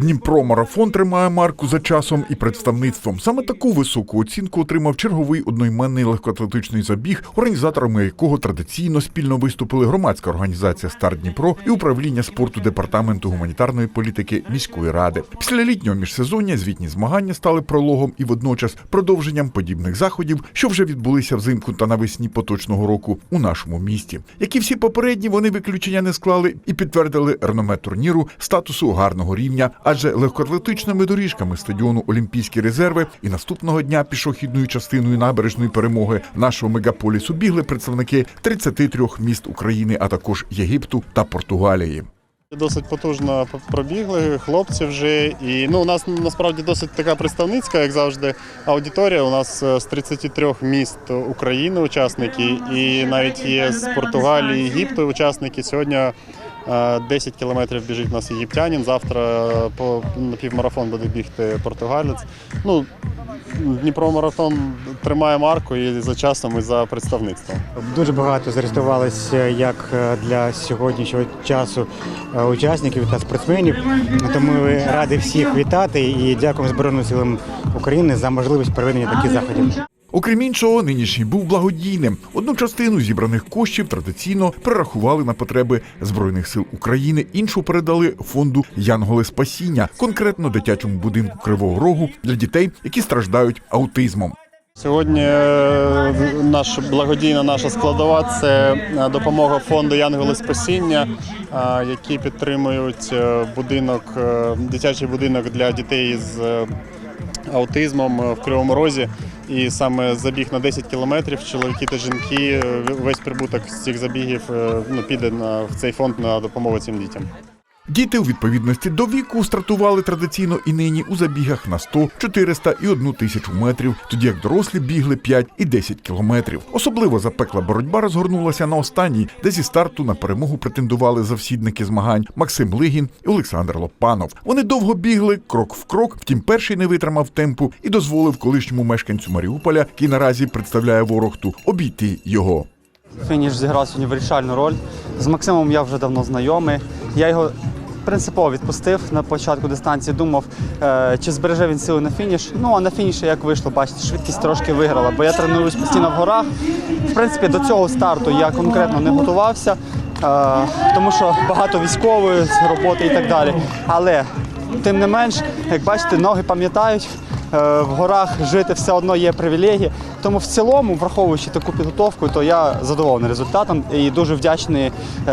Дніпро-марафон тримає марку за часом і представництвом. Саме таку високу оцінку отримав черговий одноіменний легкоатлетичний забіг, організаторами якого традиційно спільно виступили громадська організація Старт Дніпро і управління спорту департаменту гуманітарної політики міської ради. Після літнього міжсезоння звітні змагання стали прологом і водночас продовженням подібних заходів, що вже відбулися взимку та навесні поточного року у нашому місті. Як і всі попередні, вони виключення не склали і підтвердили реноме турніру статусу гарного рівня, адже легкоатлетичними доріжками стадіону Олімпійські резерви і наступного дня пішохідною частиною набережної перемоги нашого мегаполісу бігли представники 33 міст України, а також Єгипту та Португалії. Досить потужно пробігли хлопці вже. І ну, у нас насправді досить така представницька, як завжди, аудиторія. У нас е, з 33 міст України учасники, і навіть є з Португалії, Єгипту учасники. Сьогодні 10 кілометрів біжить у нас єгиптянин. Завтра по на півмарафон буде бігти португалець. Ну, Дніпро марафон тримає марку і за часом, і за представництвом. Дуже багато зареєструвалися як е, для сьогоднішнього часу е, учасників та спортсменів. Тому ми раді всіх вітати і дякуємо Збройним силам України за можливість проведення таких заходів. Окрім іншого, нинішній був благодійним. Одну частину зібраних коштів традиційно перерахували на потреби Збройних сил України, іншу передали фонду Янголи Спасіння, конкретно дитячому будинку Кривого Рогу для дітей, які страждають аутизмом. Сьогодні е, наш благодійна наша складова це е, допомога фонду Янголи Спасіння, е, які підтримують будинок, дитячий будинок для дітей з аутизмом е, в Кривому Розі. І саме забіг на 10 кілометрів. Чоловіки та жінки е, весь прибуток з цих забігів е, ну, піде на в цей фонд на допомогу цим дітям. Діти у відповідності до віку стартували традиційно і нині у забігах на 100, 400 і 1 тисячу метрів, тоді як дорослі бігли 5 і 10 кілометрів. Особливо запекла боротьба розгорнулася на останній, де зі старту на перемогу претендували завсідники змагань Максим Лигін і Олександр Лопанов. Вони довго бігли крок в крок, втім перший не витримав темпу і дозволив колишньому мешканцю Маріуполя, який наразі представляє ворогту, обійти його. Фініш зіграв сьогодні вирішальну роль. З Максимом я вже давно знайомий. Я його принципово відпустив на початку дистанції. Думав, е, чи збереже він сили на фініш. Ну а на фініші як вийшло, бачите, швидкість трошки виграла, бо я тренуюсь постійно в горах. В принципі, до цього старту я конкретно не готувався, е, тому що багато військової роботи і так далі. Але тим не менш, як бачите, ноги пам'ятають. Е, В горах жити все одно є привілегії. Тому в цілому, враховуючи таку підготовку, то я задоволений результатом і дуже вдячний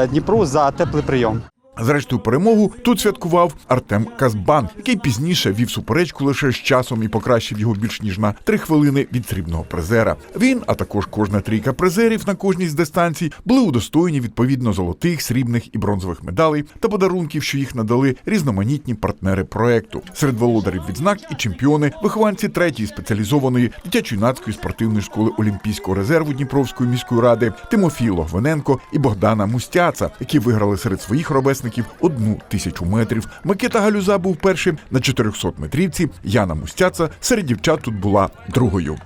Дніпру за теплий прийом. Зрештою, перемогу тут святкував Артем Казбан, який пізніше вів суперечку лише з часом і покращив його більш ніж на три хвилини від срібного призера. Він, а також кожна трійка призерів на кожній з дистанцій, були удостоєні відповідно золотих, срібних і бронзових медалей та подарунків, що їх надали різноманітні партнери проекту. Серед володарів відзнак і чемпіони, вихованці третьої спеціалізованої дитячо-юнацької спортивної школи Олімпійського резерву Дніпровської міської ради Тимофій Логвиненко і Богдана Мустяца, які виграли серед своїх ровесників одну тисячу метрів. Микита Галюза був першим на 400 метрівці. Яна Мустяца серед дівчат тут була другою.